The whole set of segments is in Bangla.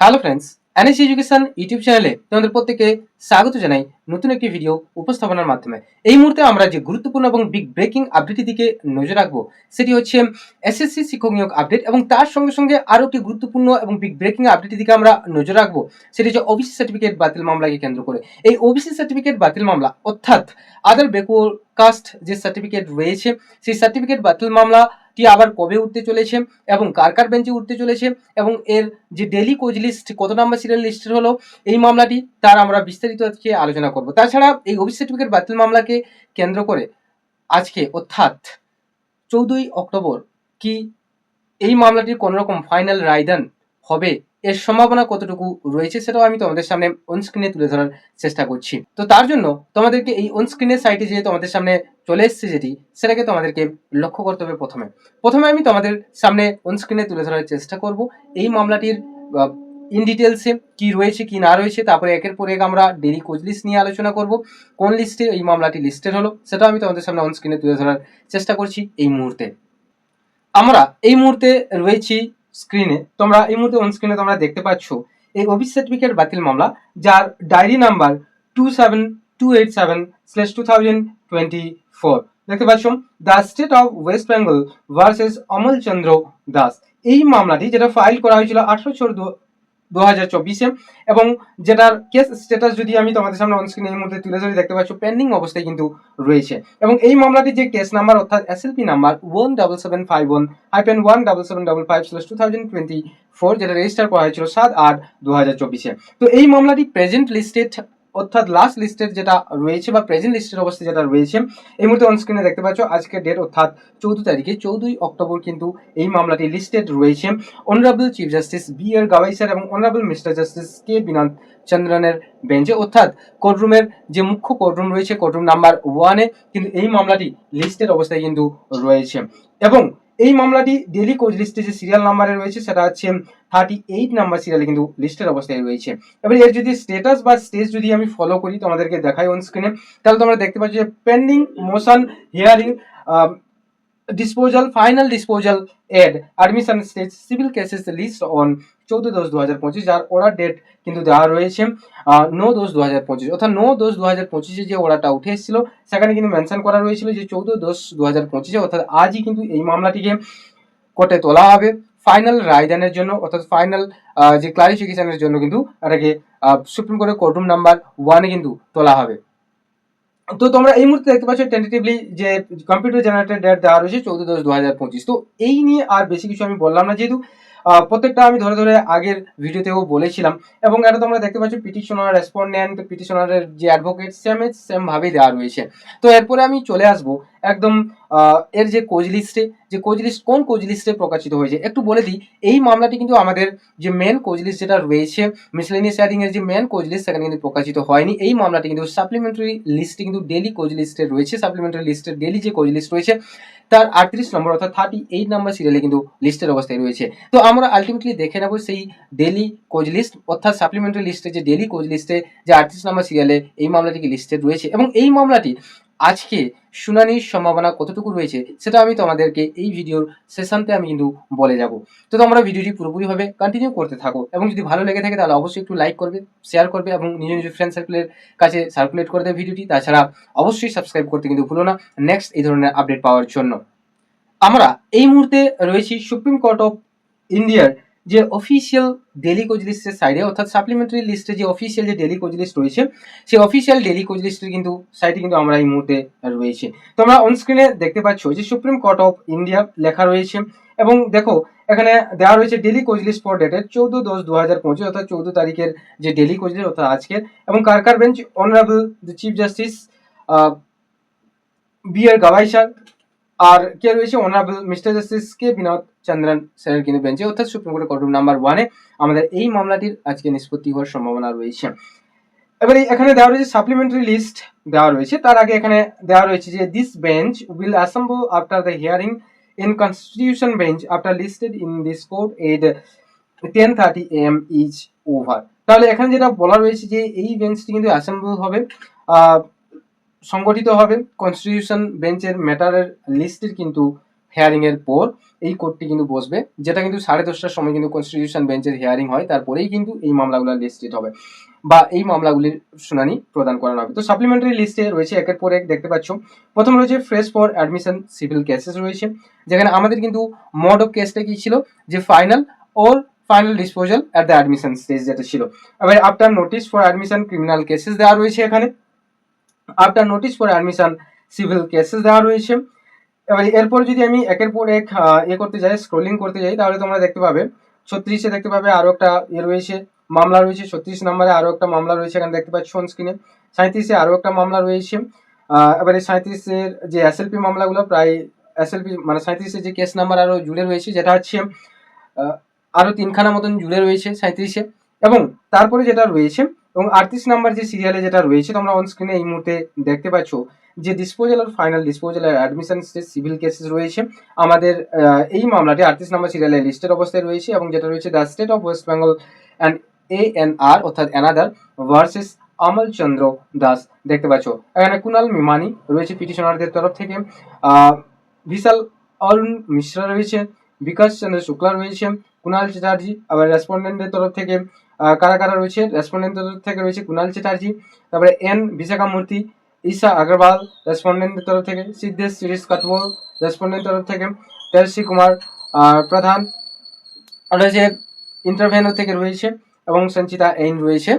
Hello friends N S education YouTube চ্যানেলে তোমাদের প্রত্যেককে স্বাগত জানাই নতুন একটি ভিডিও উপস্থাপনার মাধ্যমে। এই মুহূর্তে আমরা যে গুরুত্বপূর্ণ এবং বিগ ব্রেকিং আপডেটের দিকে নজর রাখব, সেটি হচ্ছে এসএসসি শিক্ষক নিয়োগ আপডেট এবং তার সঙ্গে সঙ্গে আরও একটি গুরুত্বপূর্ণ এবং বিগ ব্রেকিং আপডেটের দিকে আমরা নজর রাখব, সেটি হচ্ছে ওবিসি সার্টিফিকেট বাতিল মামলাকে কেন্দ্র করে। এই ওবিসি সার্টিফিকেট বাতিল মামলা, অর্থাৎ আদার ব্যাকওয়ার্ড কাস্ট যে সার্টিফিকেট রয়েছে, সেই সার্টিফিকেট বাতিল মামলাটি আবার কবে উঠতে চলেছে এবং কার কার বেঞ্চে উঠতে চলেছে এবং এর যে ডেলি কোচ লিস্ট কত নাম্বার সিরিয়াল লিস্টের হলো, এই মামলাটি তার আমরা বিস্তারিত আজকে আলোচনা করব। তাছাড়া এই ওবিসি সার্টিফিকেট বাতিল মামলাকে কেন্দ্র করে আজকে অর্থাৎ চৌদ্দই অক্টোবর কি এই মামলাটির কোনোরকম ফাইনাল রায়দান হবে এর সম্ভাবনা কতটুকু রয়েছে সেটাও আমি তোমাদের সামনে অনস্ক্রিনে তুলে ধরার চেষ্টা করছি। তো তার জন্য তোমাদেরকে এই অনস্ক্রিনের সাইটে যে তোমাদের সামনে চলে এসছে যেটি, সেটাকে তোমাদেরকে লক্ষ্য করতে হবে প্রথমে। প্রথমে আমি তোমাদের সামনে অনস্ক্রিনে তুলে ধরার চেষ্টা করব। এই মামলাটির ইন ডিটেলসে কি রয়েছে, কি না রয়েছে, তারপরে একের পর এক আমরা ডেলি কোচ লিস্ট নিয়ে আলোচনা করব। কোন লিস্টে এই মামলাটি লিস্টেড হলো সেটাও আমি তোমাদের সামনে অনস্ক্রিনে তুলে ধরার চেষ্টা করছি এই মুহূর্তে। আমরা এই মুহূর্তে রয়েছি স্ক্রিনে তোমরা এই মুহূর্তে অন স্ক্রিনে তোমরা দেখতে পাচ্ছ এই অফিস সার্টিফিকেট বাতিল মামলা, যার diary number two seven two eight seven slash two thousand twenty four দেখতে পাচ্ছ the State of West Bengal versus Amal Chandra Das এই মামলাটি, যেটা ফাইল করা হয়েছিল আঠারো দু চব্বিশে। এবং যেটার কেস স্ট্যাটাস যদি আমি তোমাদের সামনে অনস্ক্রিন এই মুহূর্তে তুলে ধরি, দেখতে পাচ্ছ পেন্ডিং অবস্থায় কিন্তু রয়েছে। এবং এই মামলাটি যে কেস নাম্বার অর্থাৎ SLP number one double seven five one hyphen one double seven double five slash two thousand twenty four যেটা রেজিস্টার করা হয়েছিল সাত আট দু হাজার চব্বিশে। তো এই মামলাটি প্রেজেন্ট লিস্টেড অর্থাৎ লাস্ট লিস্টের যেটা রয়েছে বা প্রেজেন্ট লিস্টের অবস্থা যেটা রয়েছে, এই মুহূর্তে অনস্ক্রিনে দেখতে পাচ্ছ আজকের ডেট অর্থাৎ চৌদ্দ তারিখে, চৌদ্দই অক্টোবর কিন্তু এই মামলাটি লিস্টেড রয়েছে। Honourable chief justice B R Gavai sir এবং honourable mister justice K Vinod চন্দ্রনের বেঞ্চে অর্থাৎ কোর্টরুমের যে মুখ্য কোর্টরুম রয়েছে কোর্টরুম নাম্বার ওয়ানে কিন্তু এই মামলাটি লিস্টেড অবস্থায় কিন্তু রয়েছে। এবং এই মামলাটি ডেলি কোচ লিস্টে যে সিরিয়াল নাম্বারে রয়েছে, সেটা হচ্ছে থার্টি এইট নাম্বার সিরিয়ালে কিন্তু লিস্টের অবস্থায় রয়েছে। এবার এর যদি স্টেটাস বা স্টেজ যদি আমি ফলো করি তোমাদেরকে দেখাই অন স্ক্রিনে তাহলে তোমরা দেখতে পাচ্ছ যে pending motion hearing disposal final disposal at admission stage civil cases list on চৌদ্দ দশ দু হাজার পঁচিশ, যার ওরা ডেট কিন্তু দেওয়া রয়েছে নো দোষ দু হাজার পঁচিশ। অর্থাৎ নো দোষ দু হাজার পঁচিশে যে অর্ডারটা উঠে এসেছিল, সেখানে কিন্তু মেনশন করা রয়েছিল যে চৌদ্দ দশ দু হাজার পঁচিশে, অর্থাৎ আজই কিন্তু এই মামলাটিকে কোর্টে তোলা হবে। ফাইনাল রায়দানের জন্য, অর্থাৎ ফাইনাল যে ক্লারিফিকেশনের জন্য কিন্তু এটাকে সুপ্রিম কোর্টের কোর্টরুম নাম্বার ওয়ানে কিন্তু তোলা হবে। তো তোমরা এই মুহূর্তে দেখতে পাচ্ছ টেন্টেটিভলি যে কম্পিউটার জেনারেটেড ডেট দেওয়া রয়েছে, চৌদ্দ দশ দু হাজার পঁচিশ। তো এই নিয়ে আর বেশি কিছু আমি বললাম না, যেহেতু প্রত্যেকটা আমি ধরে ধরে আগের ভিডিওতেও বলেছিলাম। এবং এটা তোমরা দেখতে পাচ্ছ পিটিশনার রেসপন্ডেন্ট পিটিশনারের যে অ্যাডভোকেট সেম সেম ভাবেই দেওয়া রয়েছে। তো এরপরে আমি চলে আসব একদম এর যে কোচ লিস্টে যে কোচ লিস্ট কোন কোচ লিস্টে প্রকাশিত হয়েছে? একটু বলে দিই, এই মামলাটি কিন্তু আমাদের যে মেন কোচ লিস্ট যেটা রয়েছে মিসলেনিয়াস এর যে মেন কোচ লিস্ট সেখানে কিন্তু প্রকাশিত হয়নি। এই মামলাটি কিন্তু সাপ্লিমেন্টারি লিস্টে কিন্তু ডেলি কোচ লিস্টে রয়েছে। সাপ্লিমেন্টারি লিস্টের ডেলি যে কোচ লিস্ট রয়েছে তার আটত্রিশ নম্বর অর্থাৎ থার্টি এইট নম্বর সিরিয়ালে কিন্তু লিস্টের অবস্থায় রয়েছে। তো আমরা আলটিমেটলি দেখে নেব সেই ডেলি কোচ লিস্ট অর্থাৎ সাপ্লিমেন্টারি লিস্টে যে ডেলি কোচ লিস্টে যে আটত্রিশ নম্বর সিরিয়ালে এই মামলাটি লিস্টেড রয়েছে। এবং এই মামলাটি আজকে শুনানির সম্ভাবনা কতটুকু রয়েছে, সেটা আমি তোমাদেরকে এই ভিডিওর সেশনতে আমি কিন্তু বলে যাব। তো তোমরা ভিডিওটি পুরোপুরিভাবে কন্টিনিউ করতে থাকো এবং যদি ভালো লেগে থাকে তাহলে অবশ্যই একটু লাইক করবে শেয়ার করবে এবং নিজ নিজ ফ্রেন্ড সার্কেলের কাছে সার্কুলেট করে দেবে ভিডিওটি। তাছাড়া অবশ্যই সাবস্ক্রাইব করতে কিন্তু ভুলো না। নেক্সট এই ধরনের আপডেট পাওয়ার জন্য। আমরা এই মুহূর্তে রয়েছি সুপ্রিম কোর্ট অফ ইন্ডিয়ার যে অফিসিয়াল ডেলি কোচ লিস্টের সাইডে অর্থাৎ সাপ্লিমেন্টারি লিস্টে যে অফিসিয়াল যে ডেলি কোচ লিস্ট রয়েছে, সেই অফিসিয়াল ডেলি কোচ লিস্টের কিন্তু সাইডে কিন্তু আমরা এই মুহূর্তে রয়েছে। তোমরা অনস্ক্রিনে দেখতে পাচ্ছ যে সুপ্রিম কোর্ট অফ ইন্ডিয়া লেখা রয়েছে এবং দেখো, এখানে দেওয়া রয়েছে ডেলি কোচ লিস্ট ফর ডেটের চৌদ্দ দশ দু হাজার পঁচিশ, অর্থাৎ চৌদ্দ তারিখের যে ডেলি কোচ লিস্ট অর্থাৎ আজকের। এবং কার কার bench honourable the chief justice B R Gavai sir আর কে রয়েছে? Honourable mister justice K Vinod Chandran স্যারের কিন্তু বেঞ্চে অর্থাৎ সুপ্রিম কোর্টের কোর্ট নাম্বার ওয়ানে আমাদের এই মামলাটির আজকে নিষ্পত্তি হওয়ার সম্ভাবনা রয়েছে। এবারে এখানে দেওয়া রয়েছে সাপ্লিমেন্টারি লিস্ট দেওয়া রয়েছে। তার আগে এখানে দেওয়া রয়েছে যে this bench will assemble after the hearing in constitution bench after listed in this court at ten thirty AM is over তাহলে এখানে যেটা বলা রয়েছে যে এই বেঞ্চটি কিন্তু অ্যাসেম্বল হবে। সংগঠিত হবে। কনস্টিটিউশন বেঞ্চের ম্যাটারের লিস্টের কিন্তু হেয়ারিং এর পর এই কোর্টটি কিন্তু বসবে, যেটা কিন্তু সাড়ে দশটার সময় কিন্তু কনস্টিটিউশন বেঞ্চের হেয়ারিং হয়, তারপরেই কিন্তু এই মামলাগুলো লিস্টেড হবে বা এই মামলাগুলির শুনানি প্রদান করানো হবে। তো সাপ্লিমেন্টারি লিস্টে রয়েছে একের পর এক, দেখতে পাচ্ছ। প্রথম রয়েছে fresh for admission civil cases রয়েছে, যেখানে আমাদের কিন্তু মড অফ কেসটা কি ছিল? যে final or final disposal at the admission stage যেটা ছিল। এবার after notice for admission criminal cases দেওয়া রয়েছে এখানে। After notice for admission civil cases দেওয়া রয়েছে। এবার এরপর যদি আমি একের পর এক ইয়ে করতে যাই স্ক্রোলিং করতে যাই, তাহলে তোমরা দেখতে পাবে, ছত্রিশে দেখতে পাবে আরও একটা ইয়ে রয়েছে, মামলা রয়েছে, ছত্রিশ নম্বরে আরও একটা মামলা রয়েছে, এখানে দেখতে পাচ্ছ স্ক্রিনে সাঁত্রিশে আরও একটা মামলা রয়েছে এবারে সাঁত্রিশের যে এসএলপি মামলাগুলো প্রায় এসএলপি মানে সাঁত্রিশের যে কেস নাম্বার আরও জুড়ে রয়েছে, যেটা হচ্ছে আরও তিনখানা মতন জুড়ে রয়েছে সাঁত্রিশে এবং তারপরে যেটা রয়েছে এবং আটত্রিশ নাম্বার যে সিরিয়ালে যেটা রয়েছে, তোমরা অন স্ক্রিনে এই মুহূর্তে দেখতে পাচ্ছ যে ডিসপোজাল আর ফাইনাল ডিসপোজাল আর অ্যাডমিশন স্টেজ সিভিল কেসেস রয়েছে, আমাদের এই মামলাটি আটত্রিশ নম্বর সিরিয়ালে লিস্টেড অবস্থায় রয়েছে এবং যেটা রয়েছে the State of West Bengal and A N R অর্থাৎ অ্যানাদার ভার্সেস অমল চন্দ্র দাস দেখতে পাচ্ছ। এখানে কুনাল মিমানি রয়েছে পিটিশনারদের তরফ থেকে। বিশাল অরুণ মিশ্রা রয়েছে, বিকাশ চন্দ্র শুক্লা রয়েছে, কুনাল চ্যাটার্জি আবার রেসপন্ডেন্টের তরফ থেকে। কারা কারা রয়েছে? রেসপন্ডেন্টের তরফ থেকে রয়েছে কুনাল চ্যাটার্জি, তারপরে এন বিশাখা মূর্তি ঈশা আগরওয়াল রেসপন্ডেন্টের তরফ থেকে সিদ্ধেশ, সুরেশ কাটওয়াল রেসপন্ডেন্ট তরফ থেকে তেলসি কুমার প্রধান। রয়েছে ইন্টারভেনার থেকে রয়েছে এবং সঞ্চিতা এইন রয়েছে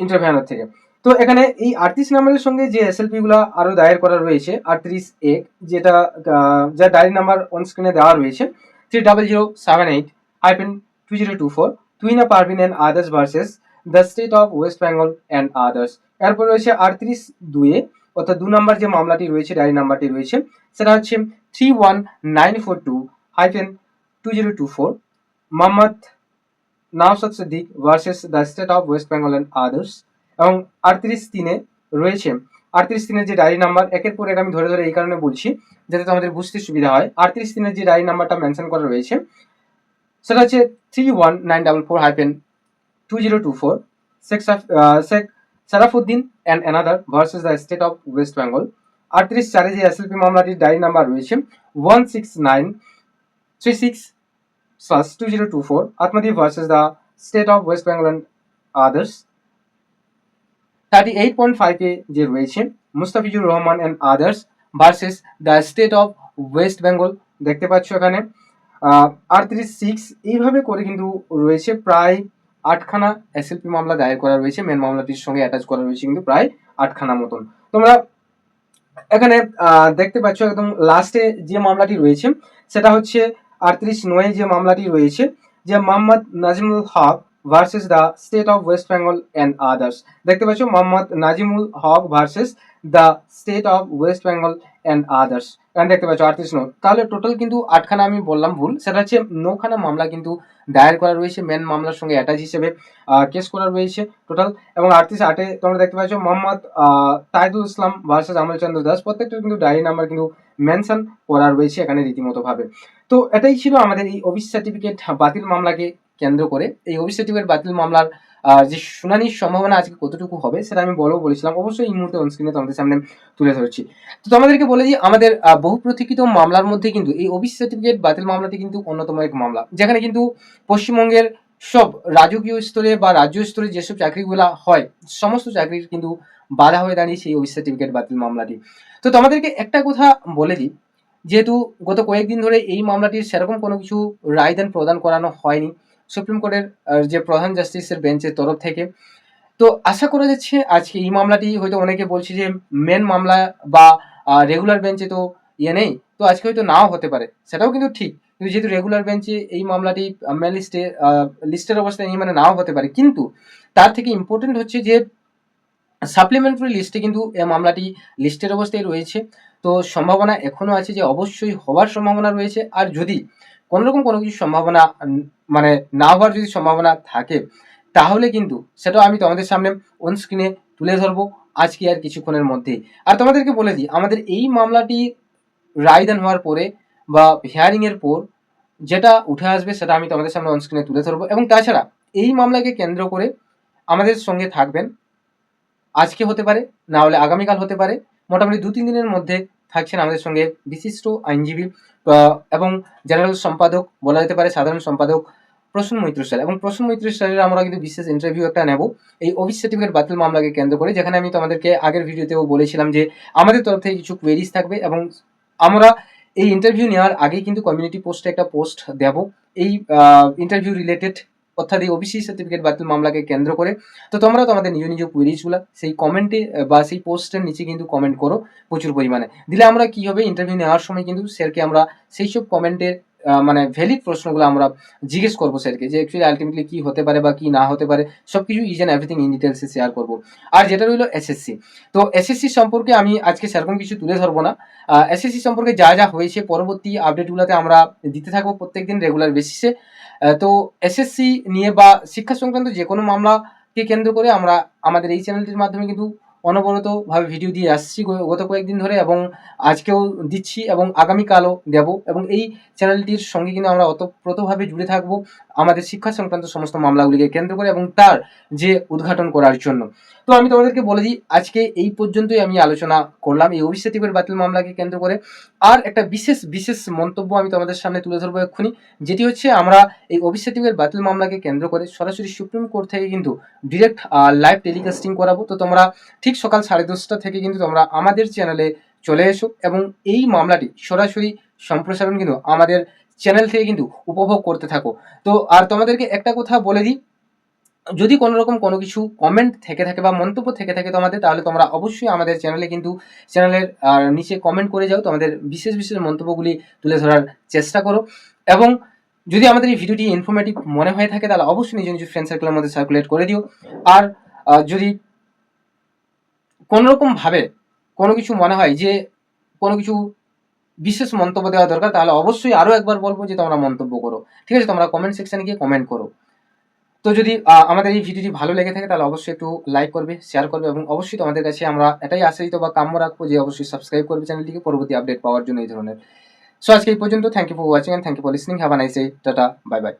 ইন্টারভেনার থেকে। তো এখানে এই আটত্রিশ নম্বরের সঙ্গে যে এসএলপি গুলা আরও দায়ের করা রয়েছে, আটত্রিশ এক, যেটা যার ডায়েরি নাম্বার অন স্ক্রিনে দেওয়া রয়েছে three double zero seven eight hyphen two zero two four Tuina Parvin and others versus the State of West Bengal and others এরপর রয়েছে আটত্রিশ দুয়ে অর্থাৎ দু নম্বর যে মামলাটি রয়েছে, ডায়েরি নাম্বারটি রয়েছে, সেটা হচ্ছে three one nine four two hyphen two zero two four Mohammad Naushad Siddique versus the State of West Bengal and others এবং আটত্রিশ তিনে রয়েছে আটত্রিশ তিনের যে ডায়েরি নাম্বার, একের পর এক আমি ধরে ধরে এই কারণে বলছি, যাতে তোমাদের বুঝতে সুবিধা হয়। আটত্রিশ তিনের যে ডায়েরি নাম্বারটা মেনশন করা রয়েছে, সেটা হচ্ছে three one nine double four hyphen two zero two four Sheikh Sheikh Sarafuddin and another versus the State of West Bengal আটত্রিশ চারে যে এসএলপি মামলাটির ডায়েরি নাম্বার রয়েছে one six nine three six plus two zero two four slash 2024 Atmadi versus the state of West Bengal and others. 38.5 এ যে রয়েছে, Mustafizur Rahman and others versus the State of West Bengal দেখতে পাচ্ছ এখানে আটত্রিশ সিক্স এইভাবে করে কিন্তু রয়েছে প্রায় আটখানা এসএলপি মামলা দায়ের করা রয়েছে মেন মামলাটির সঙ্গে অ্যাটাচ করা রয়েছে কিন্তু প্রায় আটখানা মতন। তোমরা এখানে দেখতে পাচ্ছ একদম লাস্টে যে মামলাটি রয়েছে, সেটা হচ্ছে আটত্রিশ নয় যে মামলাটি রয়েছে, যে Mohammad Najimul Haque versus the State of West Bengal and others দেখতে পাচ্ছ Mohammad Najimul Haque versus the State of West Bengal and others এখানে দেখতে পাচ্ছ, আটত্রিশ নো তাহলে টোটাল কিন্তু আটখানা আমি বললাম ভুল। সেটা হচ্ছে নখানা মামলা কিন্তু দায়ের করা রয়েছে মেন মামলার সঙ্গে অ্যাটাচ হিসেবে কেস করা রয়েছে টোটাল এবং আটত্রিশ আটে তোমরা দেখতে পাচ্ছ, মোহাম্মদ তাইদুল ইসলাম ভার্সেস আমলচন্দ্র দাস প্রত্যেকটা কিন্তু ডায়েরি নাম্বার কিন্তু মেনশন করা রয়েছে এখানে রীতিমতো ভাবে তো এটাই ছিল আমাদের এই অফিস সার্টিফিকেট বাতিল মামলাকে কেন্দ্র করে। এই অফিস সার্টিফিকেট বাতিল মামলার যে শুনানির সম্ভাবনা আজকে কতটুকু হবে সেটা আমি বড় বলেছিলাম। অবশ্যই এই মুহূর্তে অনস্ক্রিনে তোমাদের সামনে তুলে ধরছি। তো তোমাদেরকে বলে দিই, আমাদের বহু প্রতীক্ষিত মামলার মধ্যে কিন্তু এই অফিস সার্টিফিকেট বাতিল মামলাটি কিন্তু অন্যতম এক মামলা। যেখানে কিন্তু পশ্চিমবঙ্গের সব রাজকীয় স্তরে বা রাজ্য স্তরে যেসব চাকরিগুলো হয়, সমস্ত চাকরির কিন্তু বাধা হয়ে দাঁড়িয়েছে এই অফিস সার্টিফিকেট বাতিল মামলাটি। তো তোমাদেরকে একটা কথা বলে দিই, যেহেতু গত কয়েকদিন ধরে এই মামলাটির সেরকম কোনো কিছু রায়দান প্রদান করানো হয়নি সুপ্রিম কোর্টের যে প্রধান জাস্টিসের বেঞ্চের তরফ থেকে। তো আশা করা যাচ্ছে আজকে এই মামলাটি, হয়তো অনেকে বলছে যে মেন মামলা বা রেগুলার বেঞ্চে তো ইয়ে নেই, তো আজকে হয়তো নাও হতে পারে। সেটাও কিন্তু ঠিক, কিন্তু যেহেতু রেগুলার বেঞ্চে এই মামলাটি মেন লিস্টে লিস্টের অবস্থায় নেই মানে নাও হতে পারে। কিন্তু তার থেকে ইম্পর্টেন্ট হচ্ছে যে সাপ্লিমেন্টারি লিস্টে কিন্তু এই মামলাটি লিস্টের অবস্থায় রয়েছে। তো সম্ভাবনা এখনও আছে যে অবশ্যই হওয়ার সম্ভাবনা রয়েছে। আর যদি কোনোরকম কোনো কিছু সম্ভাবনা মানে না হওয়ার যদি সম্ভাবনা থাকে, তাহলে কিন্তু সেটাও আমি তোমাদের সামনে অন স্ক্রিনে তুলে ধরবো আজকে আর কিছুক্ষণের মধ্যেই আর তোমাদেরকে বলে দিই, আমাদের এই মামলাটি রায়দান হওয়ার পরে বা হিয়ারিং এর পর যেটা উঠে আসবে সেটা আমি তোমাদের সামনে অন স্ক্রিনে তুলে ধরবো। এবং তাছাড়া এই মামলাকে কেন্দ্র করে আমাদের সঙ্গে থাকবেন, আজকে হতে পারে, না হলে আগামীকাল হতে পারে, মোটামুটি দু তিন দিনের মধ্যে থাকছেন আমাদের সঙ্গে বিশিষ্ট আইনজীবী এবং জেনারেল সম্পাদক বলা যেতে পারে সাধারণ সম্পাদক প্রসূন মৈত্র স্যার এবং প্রসূন মৈত্র স্যারের আমরা কিন্তু বিশেষ ইন্টারভিউ একটা নেব। এই অফিস সার্টিফিকেট বাতিল মামলাকে কেন্দ্র করে, যেখানে আমি তোমাদেরকে আগের ভিডিওতেও বলেছিলাম যে আমাদের তরফ থেকে কিছু কোয়েরিজ থাকবে এবং আমরা এই ইন্টারভিউ নেওয়ার আগেই কিন্তু কমিউনিটি পোস্টে একটা পোস্ট দেব। এই ইন্টারভিউ রিলেটেড অর্থাৎ এই ওবিসি সার্টিফিকেট বাতিল মামলাকে কেন্দ্র করে। তো তোমরা তোমাদের নিজ নিজ কুইরিজগুলো সেই কমেন্টে বা সেই পোস্টের নিচে কিন্তু কমেন্ট করো প্রচুর পরিমাণে। দিলে আমরা কি হবে? ইন্টারভিউ নেওয়ার সময় কিন্তু স্যারকে আমরা সেই সব কমেন্টের মানে ভ্যালিড প্রশ্নগুলো আমরা জিজ্ঞেস করব স্যারকে যে অ্যাকচুয়ালি আলটিমেটলি কি হতে পারে বা কি না হতে পারে সব কিছু ইজ অ্যান্ড এভরিথিং ইন ডিটেলসে শেয়ার করব। আর যেটা রইল এসএসসি তো এসএসসি সম্পর্কে আমি আজকে সেরকম কিছু তুলে ধরবো না। এসএসসি সম্পর্কে যা যা হয়েছে, পরবর্তী আপডেটগুলোতে আমরা দিতে থাকব প্রত্যেকদিন রেগুলার বেসিসে তো এসএসসি নিয়ে বা শিক্ষা সংক্রান্ত যে কোনো মামলাকে কেন্দ্র করে আমরা আমাদের এই চ্যানেলটির মাধ্যমে কিন্তু অনবরতভাবে ভিডিও দিয়ে আসছি গত কয়েকদিন ধরে এবং আজকেও দিচ্ছি এবং আগামীকালও দেব এবং এই চ্যানেলটির সঙ্গে কিন্তু আমরা অতপ্রতভাবে জুড়ে থাকব আমাদের শিক্ষা সংক্রান্ত সমস্ত মামলাগুলিকে কেন্দ্র করে এবং তার যে উদ্ঘাটন করার জন্য। তো আমি তোমাদেরকে বলে দিই, আজকে এই পর্যন্তই আমি আলোচনা করলাম, এই অভিষেকের বাতিল মামলাকে কেন্দ্র করে। আর একটা বিশেষ বিশেষ মন্তব্য আমি তোমাদের সামনে তুলে ধরবো এক্ষুনি, যেটি হচ্ছে আমরা এই অভিষেকের বাতিল মামলাকে কেন্দ্র করে সরাসরি সুপ্রিম কোর্ট থেকে কিন্তু ডিরেক্ট লাইভ টেলিকাস্টিং করাবো। তো তোমরা ঠিক সকাল সাড়ে দশটা থেকে কিন্তু তোমরা আমাদের চ্যানেলে চলে এসো এবং এই মামলাটি সরাসরি সম্প্রসারণ কিন্তু আমাদের চ্যানেল থেকে কিন্তু উপভোগ করতে থাকো। তো আর তোমাদেরকে একটা কথা বলে দিই যদি কোনো রকম কোনো কিছু কমেন্ট থেকে থাকে বা মন্তব্য থেকে থাকে তোমাদের, তাহলে তোমরা অবশ্যই আমাদের চ্যানেলে কিন্তু চ্যানেলের নিচে কমেন্ট করে যাও, তোমাদের বিশেষ বিশেষ মন্তব্যগুলি তুলে ধরার চেষ্টা করো। এবং যদি আমাদের এই ভিডিওটি ইনফরমেটিভ মনে হয়ে থাকে, তাহলে অবশ্যই নিজ নিজ ফ্রেন্ড সার্কেলের মধ্যে সার্কুলেট করে দিও। আর যদি কোনোরকমভাবে কোনো কিছু মনে হয় যে কোনো কিছু বিশেষ মন্তব্য দেওয়া দরকার, তাহলে অবশ্যই আরও একবার বলব যে তোমরা মন্তব্য করো। ঠিক আছে, তোমরা কমেন্ট সেকশনে গিয়ে কমেন্ট করো। তো যদি আমাদের এই ভিডিওটি ভালো লেগে থাকে, তাহলে অবশ্যই একটু লাইক করবে শেয়ার করবে এবং অবশ্যই তোমাদের কাছে আমরা এটাই আশ্রিত বা কাম্য রাখব যে অবশ্যই সাবস্ক্রাইব করবে চ্যানেলটিকে পরবর্তী আপডেট পাওয়ার জন্য এই ধরনের। সো আজকে এই পর্যন্ত thank you for watching and thank you for listening have a nice day tata bye bye